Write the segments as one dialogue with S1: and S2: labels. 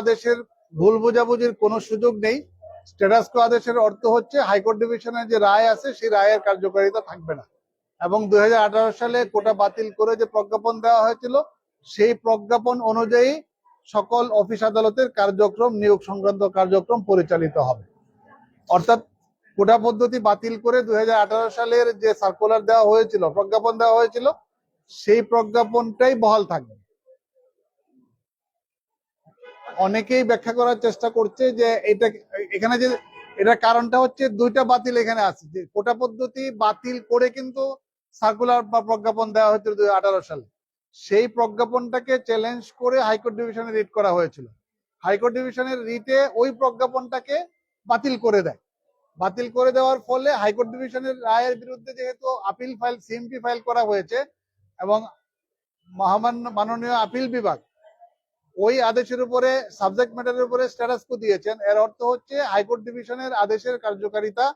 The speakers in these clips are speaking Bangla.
S1: আদেশের ভুল বোঝাবুঝির কোনো সুযোগ নেই। স্ট্যাটাস কো আদেশের অর্থ হচ্ছে হাইকোর্ট ডিভিশনের যে রায় আছে, সেই রায়ের কার্যকারিতা থাকবে না। এবং দুই হাজার আঠারো সালে কোটা বাতিল করে যে প্রজ্ঞাপন দেওয়া হয়েছিল, সেই প্রজ্ঞাপন অনুযায়ী সকল অফিস আদালতের কার্যক্রম, নিয়োগ সংক্রান্ত কার্যক্রম পরিচালিত হবে। অর্থাৎ কোটা পদ্ধতি বাতিল করে দুই হাজার আঠারো সালের যে সার্কুলার দেওয়া হয়েছিল, প্রজ্ঞাপন দেওয়া হয়েছিল, সেই প্রজ্ঞাপনটাই বহাল থাকবে। অনেকেই ব্যাখ্যা করার চেষ্টা করছে যে এটা এখানে যে, এটার কারণটা হচ্ছে দুইটা বাতিল এখানে আছে। যে কোটা পদ্ধতি বাতিল করে কিন্তু সার্কুলার বা প্রজ্ঞাপন দেওয়া হয়েছিল দুই হাজার আঠারো সালে। সেই প্রজ্ঞাপনটাকে চ্যালেঞ্জ করে হাইকোর্ট ডিভিশনে রিট করা হয়েছিল। হাইকোর্ট ডিভিশনের রিটে ওই প্রজ্ঞাপনটাকে বাতিল করে দেয়। বাতিল করে দেওয়ার ফলে হাইকোর্ট ডিভিশনের রায়ের বিরুদ্ধে যেহেতু আপিল ফাইল, সিএমপি ফাইল করা হয়েছে এবং মহামান্য মাননীয় আপিল বিভাগ ওই আদেশের উপরে, সাবজেক্ট ম্যাটারের উপরে স্ট্যাটাস কো দিয়েছেন। এর অর্থ হচ্ছে হাইকোর্ট ডিভিশনের আদেশের কার্যকারিতা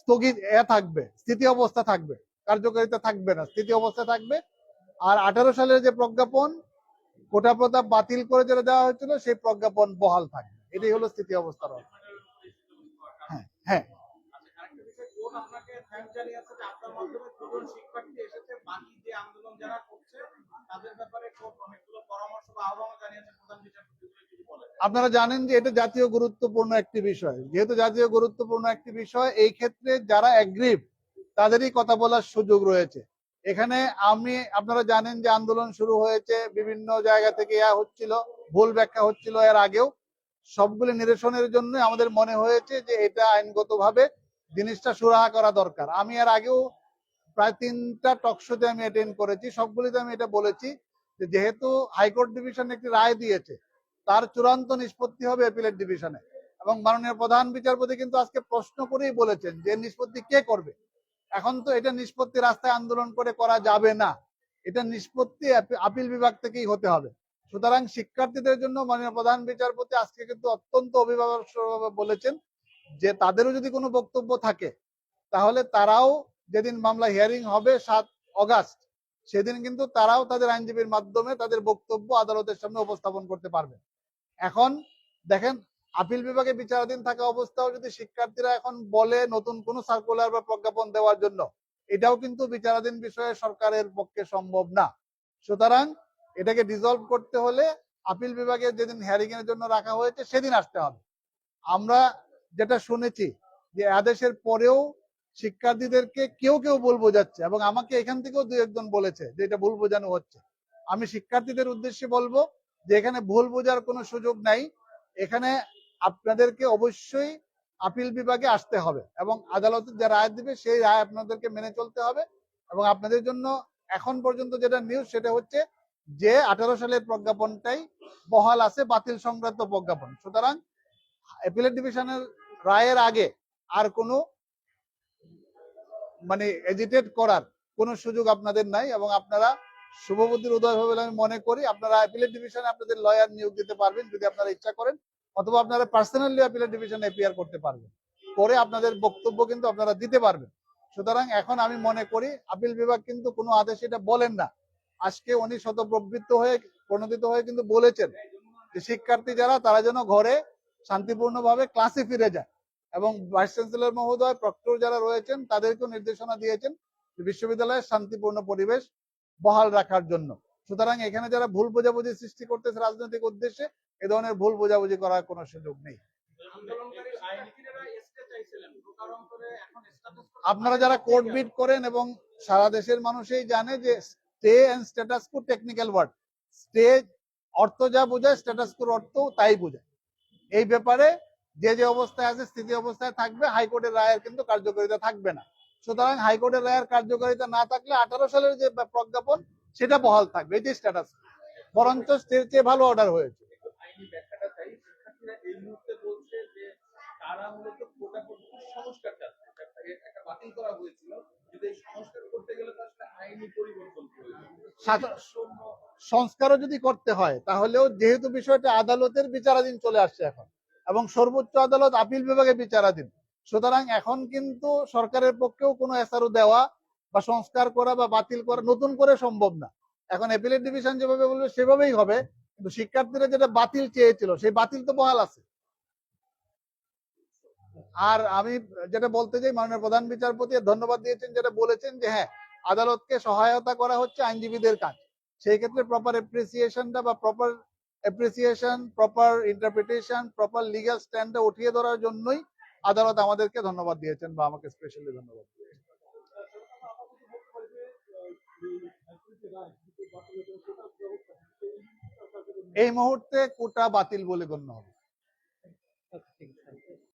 S1: স্থগিত এ থাকবে, স্থিতি অবস্থা থাকবে, কার্যকারিতা থাকবে না, স্থিতি অবস্থা থাকবে। আর আঠারো সালের যে প্রজ্ঞাপন, কোটা প্রতাপ বাতিল করে যেটা দেওয়া হয়েছিল, সেই প্রজ্ঞাপন বহাল থাকবে। এটাই হলো স্থিতি অবস্থার অর্থ হ্যাঁ হ্যাঁ
S2: আচ্ছা, আরেকটা বিষয়, কোর্ট আপনাকে thanks জানিয়েছে যে আপনার মাধ্যমে দুজন শিক্ষার্থী এসেছে, বাকি যে আন্দোলন যারা করছে, তাদের ব্যাপারে কোর্ট অনেকগুলো পরামর্শ বা আহ্বানও জানিয়েছে প্রধান বিচারপতি যদি বলেন।
S1: আপনারা জানেন যে এটা জাতীয় গুরুত্বপূর্ণ একটি বিষয়। যেহেতু জাতীয় গুরুত্বপূর্ণ একটি বিষয় এই ক্ষেত্রে যারা অ্যাগ্রিভ তাদেরই কথা বলার সুযোগ রয়েছে। এখানে আমি আপনারা জানেন যে আন্দোলন শুরু হয়েছে বিভিন্ন জায়গা থেকে ইয়া হচ্ছিল ভুল ব্যাখ্যা হচ্ছিল এর আগেও। সবগুলি নিরসনের জন্য আমাদের মনে হয়েছে যে এটা আইনগতভাবে জিনিসটা সুরাহা করা দরকার। আমি এর আগেও প্রায় তিনটা টকশোতে আমি অ্যাটেন্ড করেছি, সবগুলিতে আমি এটা বলেছি যে যেহেতু হাইকোর্ট ডিভিশন একটি রায় দিয়েছে, তার চূড়ান্ত নিষ্পত্তি হবে অ্যাপিলেট ডিভিশনে এবং মাননীয় প্রধান বিচারপতি কিন্তু আজকে প্রশ্ন করেই বলেছেন যে নিষ্পত্তি কে করবে? এখন তো এটা নিষ্পত্তি রাস্তায় আন্দোলন করে করা যাবে না। এটা নিষ্পত্তি আপিল বিভাগ থেকেই হতে হবে। সুতরাং শিক্ষার্থীদের জন্য মাননীয় প্রধান বিচারপতি আজকে কিন্তু অত্যন্ত অভিভাবক বলেছেন যে তাদেরও যদি কোনো বক্তব্য থাকে, তাহলে তারাও যেদিন মামলা হিয়ারিং হবে সাত অগাস্ট, সেদিন কিন্তু তারাও তাদের আইনজীবীর মাধ্যমে তাদের বক্তব্য আদালতের সামনে উপস্থাপন করতে পারবে এখন দেখেন, আপিল বিভাগে বিচারাধীন থাকা অবস্থাও যদি শিক্ষার্থীরা এখন বলে নতুন কোনো সার্কুলার বা প্রজ্ঞাপন দেওয়ার জন্য, এটাও কিন্তু বিচারাধীন বিষয়ে সরকারের পক্ষে সম্ভব না। সুতরাং এটাকে ডিজলভ করতে হলে আপিল বিভাগে যেদিন হিয়ারিং এর জন্য রাখা হয়েছে, সেদিন আসতে হবে। আমরা যেটা শুনেছি যে আদেশের পরেও শিক্ষার্থীদেরকে কেউ কেউ ভুল বোঝাচ্ছে এবং আমাকে এখান থেকেও দু একজন বলেছে যে এটা ভুল বোঝানো হচ্ছে। আমি শিক্ষার্থীদের উদ্দেশ্যে বলব যে এখানে ভুল বোঝার কোনো সুযোগ নাই। এখানে আপনাদেরকে অবশ্যই আপিল বিভাগে আসতে হবে এবং আদালতের যে রায় দিবে, সেই রায় আপনাদেরকে মেনে চলতে হবে এবং আপনাদের জন্য এখন পর্যন্ত যেটা নিউজ সেটা হচ্ছে যে আঠারো সালের প্রজ্ঞাপনটাই বহাল আছে, বাতিল সংক্রান্ত প্রজ্ঞাপন। সুতরাং অ্যাপিলেট ডিভিশনের রায়ের আগে আর কোনো মানে এজিটেট করার কোনো সুযোগ আপনাদের নাই এবং আপনারা শুভবুদ্ধির উদয় হবে বলে আমি মনে করি। আপনারা অ্যাপিলেট ডিভিশনে আপনাদের লয়ার নিয়োগ দিতে পারবেন যদি আপনারা ইচ্ছা করেন, অথবা আপনারা পার্সোনালি অ্যাপিলেট ডিভিশনে এপিয়ার করতে পারবেন। করে আপনাদের বক্তব্য কিন্তু আপনারা দিতে পারবেন। সুতরাং এখন আমি মনে করি, আপিল বিভাগ কিন্তু কোনো আদেশ এটা বলেন না। আজকে উনি শতপ্রবৃত্ত হয়ে, প্রণোদিত হয়ে কিন্তু বলেছেন যে শিক্ষার্থী যারা, তারা যেন ঘরে শান্তিপূর্ণভাবে ক্লাসে ফিরে যায়। এবং ভাইস চ্যান্সেলর মহোদয় প্রক্টর যারা রয়েছেন, তাদেরকেও নির্দেশনা দিয়েছেন বিশ্ববিদ্যালয়ের শান্তিপূর্ণ পরিবেশ বহাল রাখার জন্য। সুতরাং এখানে যারা ভুল বোঝাবুঝি সৃষ্টি করতেছে রাজনৈতিক উদ্দেশ্যে, এ ধরনের ভুল বোঝাবুঝি করার কোনো সুযোগ নেই। আপনারা যারা কোর্ট বিট করেন এবং সারা দেশের মানুষই জানে যে stay and status quo technical word stay অর্থ যা বোঝায় স্ট্যাটাস কোর অর্থ তাই বোঝায়। এই ব্যাপারে যে যে অবস্থায় আছে, স্থিতি অবস্থায় থাকবে, হাইকোর্টের রায়ের কিন্তু কার্যকারিতা থাকবে না। সুতরাং হাইকোর্টের রায়ের কার্যকারিতা না থাকলে আঠারো সালের যে প্রজ্ঞাপন, সেটা বহাল থাকবে। যে স্ট্যাটাস বরঞ্চ স্টের চেয়ে ভালো অর্ডার হয়েছে
S2: আইনি ব্যাখ্যাটা চাই। শিক্ষার্থীরা এই মুহূর্তে বলছে যে তারা মূলত কোটা পদ্ধতির সংস্কার চাচ্ছে। একটা- একটা বাতিল করা হয়েছিল। কিন্তু এই সংস্কার করতে গেলে তো আসলে আইনি পরিবর্তন প্রয়োজন।
S1: সাধারণ-
S2: শূন্য
S1: সংস্কারও যদি করতে হয়, তাহলেও যেহেতু বিষয়টা আদালতের বিচারাধীন চলে আসছে এখন এবং সর্বোচ্চ আদালত আপিল বিভাগে বিচারাধীন, সুতরাং এখন কিন্তু সরকারের পক্ষেও কোনো এসআরও দেওয়া বা সংস্কার করা বা বাতিল করা নতুন করে সম্ভব না। এখন অ্যাপিলেট ডিভিশন যেভাবে বলবে, সেভাবেই হবে, কিন্তু শিক্ষার্থীরা যেটা বাতিল চেয়েছিল, সেই বাতিল তো বহাল আছে। আর আমি যেটা বলতে চাই, মাননীয় প্রধান বিচারপতি ধন্যবাদ দিয়েছেন, যেটা বলেছেন যে হ্যাঁ আদালতকে সহায়তা করা হচ্ছে আইনজীবীদের কাজ সেই ক্ষেত্রে প্রপার এপ্রিসিয়েশনটা বা proper appreciation proper interpretation proper legal স্ট্যান্ডটা উঠিয়ে ধরার জন্যই আদালত আমাদেরকে ধন্যবাদ দিয়েছেন বা আমাকে স্পেশালি ধন্যবাদ দিয়েছেন। এই মুহূর্তে কোটা বাতিল বলে গণ্য হবে।